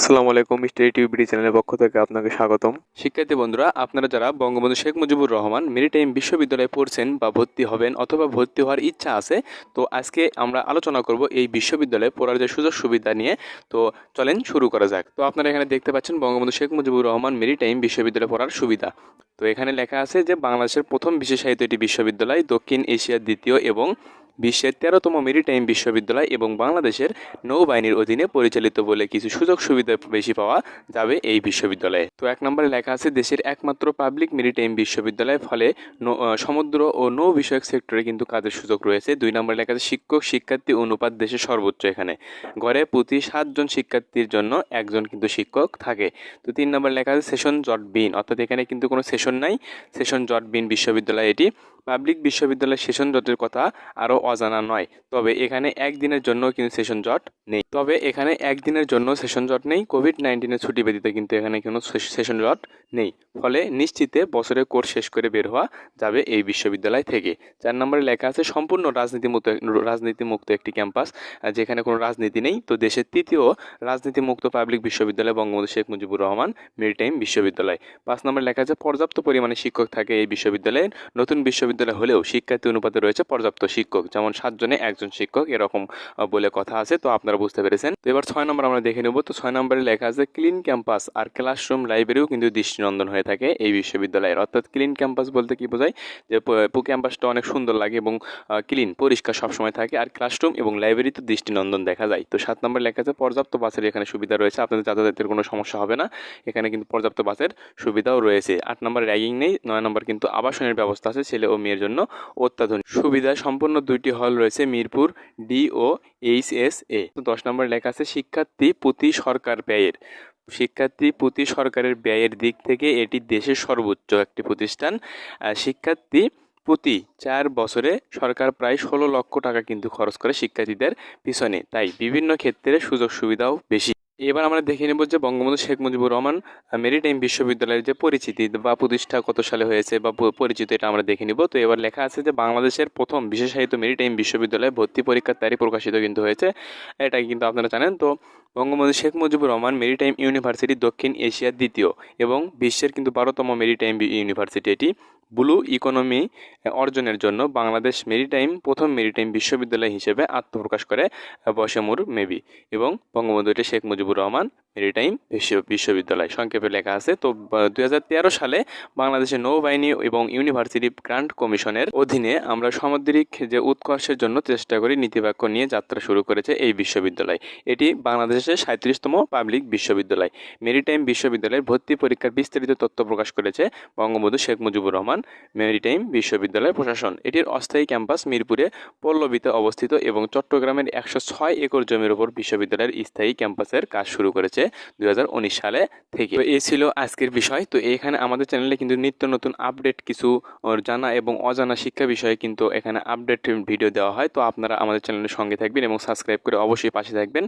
আসসালামু আলাইকুম মিস্টার টিউবিডি চ্যানেলের পক্ষ থেকে আপনাকে স্বাগতম। শিক্ষার্থী বন্ধুরা, আপনারা যারা বঙ্গবন্ধু শেখ মুজিবুর রহমান মেরিটাইম বিশ্ববিদ্যালয়ে পড়ছেন বা ভর্তি হবেন অথবা ভর্তি হওয়ার ইচ্ছা আছে, তো আজকে আমরা আলোচনা করব এই বিশ্ববিদ্যালয়ে পড়ার যে সুযোগ সুবিধা নিয়ে। তো চলেন শুরু করা যাক। তো আপনারা এখানে দেখতে পাচ্ছেন বঙ্গবন্ধু শেখ মুজিবুর রহমান মেরিটাইম বিশ্ববিদ্যালয়ে পড়ার সুবিধা। তো এখানে লেখা আছে যে, বাংলাদেশের প্রথম বিশেষায়িত এটি বিশ্ববিদ্যালয় দক্ষিণ এশিয়ার দ্বিতীয় এবং বিশ্বের তেরোতম মেরিটাইম বিশ্ববিদ্যালয় এবং বাংলাদেশের নৌবাহিনীর অধীনে পরিচালিত বলে কিছু সুযোগ সুবিধা বেশি পাওয়া যাবে এই বিশ্ববিদ্যালয়ে। তো এক নম্বরে লেখা আছে, দেশের একমাত্র পাবলিক মেরিটাইম বিশ্ববিদ্যালয়, ফলে সমুদ্র ও নৌ বিষয়ক সেক্টরে কিন্তু কাজের সুযোগ রয়েছে। দুই নম্বরে লেখা আছে, শিক্ষক শিক্ষার্থী অনুপাত দেশের সর্বোচ্চ এখানে। গড়ে প্রতি সাতজন শিক্ষার্থীর জন্য একজন কিন্তু শিক্ষক থাকে। তো তিন নম্বর লেখা আছে, সেশন জট বিন, অর্থাৎ এখানে কিন্তু কোনো সেশন নাই। সেশন জট বিন বিশ্ববিদ্যালয় এটি। পাবলিক বিশ্ববিদ্যালয়ের সেশন জটের কথা আরও অজানা নয়। তবে এখানে একদিনের জন্য কিন্তু সেশন জট নেই। তবে এখানে একদিনের জন্য সেশন জট নেই। কোভিড নাইন্টিনের ছুটি ব্যতীত কিন্তু এখানে কোনো সেশন জট নেই। ফলে নিশ্চিতে বছরের কোর্স শেষ করে বের হওয়া যাবে এই বিশ্ববিদ্যালয় থেকে। চার নম্বরে লেখা আছে, সম্পূর্ণ রাজনীতিমুক্ত রাজনীতিমুক্ত একটি ক্যাম্পাস যেখানে কোনো রাজনীতি নেই। তো দেশের তৃতীয় রাজনীতিমুক্ত পাবলিক বিশ্ববিদ্যালয় বঙ্গবন্ধু শেখ মুজিবুর রহমান মেরিটাইম বিশ্ববিদ্যালয়। পাঁচ নম্বরে লেখা আছে, পর্যাপ্ত পরিমাণে শিক্ষক থাকে এই বিশ্ববিদ্যালয়ে। নতুন বিশ্ববিদ্যালয় হলেও শিক্ষার্থী অনুপাতে রয়েছে পর্যাপ্ত শিক্ষক যেমন সাতজনে একজন শিক্ষক, এরকম বলে কথা আছে, তো আপনারা বুঝতে পেরেছেন। তো এবার ছয় নম্বর আমরা দেখে নেব। তো ছয় নম্বরে লেখা আছে, ক্লিন ক্যাম্পাস আর ক্লাসরুম লাইব্রেরিও কিন্তু দৃষ্টিনন্দন হয়ে থাকে এই বিশ্ববিদ্যালয়ের। অর্থাৎ ক্লিন ক্যাম্পাস বলতে কি বোঝায়? যে ক্যাম্পাসটা অনেক সুন্দর লাগে এবং ক্লিন, পরিষ্কার সবসময় থাকে আর ক্লাসরুম এবং লাইব্রেরিতে দৃষ্টিনন্দন দেখা যায়। তো সাত নম্বর লেখা আছে, পর্যাপ্ত বাসের এখানে সুবিধা রয়েছে। আপনাদের যাতায়াতের কোনো সমস্যা হবে না। এখানে কিন্তু পর্যাপ্ত বাসের সুবিধাও রয়েছে। আট নম্বর র্যাগিং নেই, নয় নম্বর কিন্তু আবাসনের ব্যবস্থা আছে ছেলে ও মেয়ের জন্য অত্যাধুনিক সুবিধা সম্পন্ন দুইটি হল রয়েছে Mirpur D O H S এ। দশ নম্বর লেখা আছে, শিক্ষার্থী প্রতি সরকার ব্যয়ের। শিক্ষার্থী প্রতি সরকারের ব্যয়ের দিক থেকে এটি দেশের সর্বোচ্চ একটি প্রতিষ্ঠান। শিক্ষার্থী প্রতি চার বছরে সরকার প্রায় ষোলো লক্ষ টাকা কিন্তু খরচ করে শিক্ষার্থীদের পিছনে। তাই বিভিন্ন ক্ষেত্রে সুযোগ সুবিধাও বেশি। এবার আমরা দেখে নেব যে বঙ্গবন্ধু শেখ মুজিবুর রহমান মেরিটাইম বিশ্ববিদ্যালয়ের যে পরিচিতি বা প্রতিষ্ঠা কত সালে হয়েছে বা পরিচিতি এটা আমরা দেখে নিব। তো এবার লেখা আছে যে বাংলাদেশের প্রথম বিশেষায়িত মেরিটাইম বিশ্ববিদ্যালয়ে ভর্তি পরীক্ষার তারিখ প্রকাশিত কিন্তু হয়েছে। এটা কিন্তু আপনারা জানেন। তো বঙ্গবন্ধু শেখ মুজিবুর রহমান মেরিটাইম ইউনিভার্সিটি দক্ষিণ এশিয়ার দ্বিতীয় এবং বিশ্বের কিন্তু বারোতম মেরিটাইম ইউনিভার্সিটি। এটি ব্লু ইকোনমি অর্জনের জন্য বাংলাদেশ মেরিটাইম, প্রথম মেরিটাইম বিশ্ববিদ্যালয় হিসেবে আত্মপ্রকাশ করে বসেমুর মেবি এবং বঙ্গবন্ধু এটি শেখ মুজিবুর রহমান মেরিটাইম বিশ্ব বিশ্ববিদ্যালয়। সংক্ষেপে লেখা আছে, তো দু হাজার তেরো সালে বাংলাদেশের নৌবাহিনী এবং ইউনিভার্সিটি গ্রান্ট কমিশনের অধীনে আমরা সামুদ্রিক যে উৎকর্ষের জন্য চেষ্টা করি, নীতিবাক্য নিয়ে যাত্রা শুরু করেছে এই বিশ্ববিদ্যালয়। এটি বাংলাদেশের সাঁত্রিশতম পাবলিক বিশ্ববিদ্যালয়। মেরিটাইম বিশ্ববিদ্যালয়ের ভর্তি পরীক্ষার বিস্তারিত তথ্য প্রকাশ করেছে বঙ্গবন্ধু শেখ মুজিবুর রহমান, মেরিটাইম বিশ্ববিদ্যালয় প্রশাসন। এটির অস্থায়ী ক্যাম্পাস মিরপুরে পল্লবীতে অবস্থিত এবং চট্টগ্রামের একশো ছয় একর জমির উপর বিশ্ববিদ্যালয়ের স্থায়ী ক্যাম্পাসের কাজ শুরু করেছে। দুই হাজার উনিশ সালে থেকে। তো এই ছিল আজকের বিষয়। তো এখানে আমাদের চ্যানেলে কিন্তু নিত্য নতুন আপডেট কিছু জানা এবং অজানা শিক্ষা বিষয়ে কিন্তু এখানে আপডেট ভিডিও দেওয়া হয়। তো আপনারা আমাদের চ্যানেলের সঙ্গে থাকবেন এবং সাবস্ক্রাইব করে অবশ্যই পাশে থাকবেন।